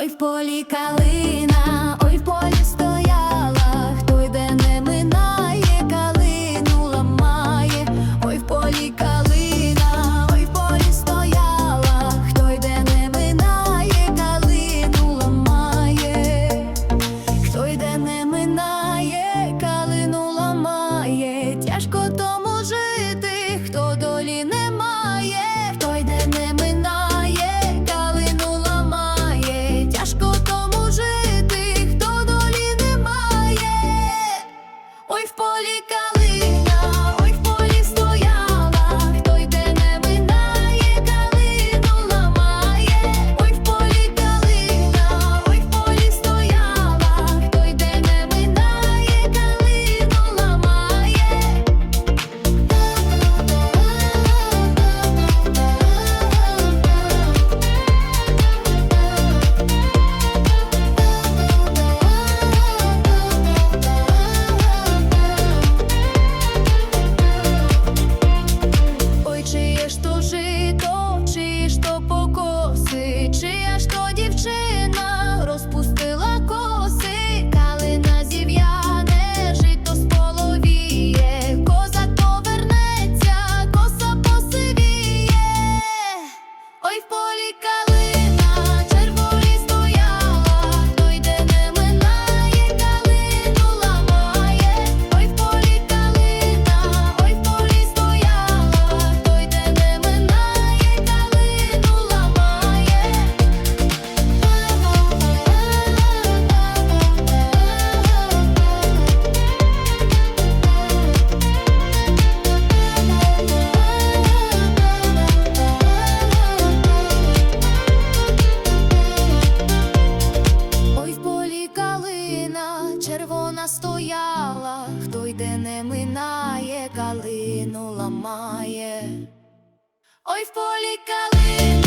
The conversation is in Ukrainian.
Ой в полі калина, ой в полі. Holy cow! минає, калину ламає, ой в полі калину.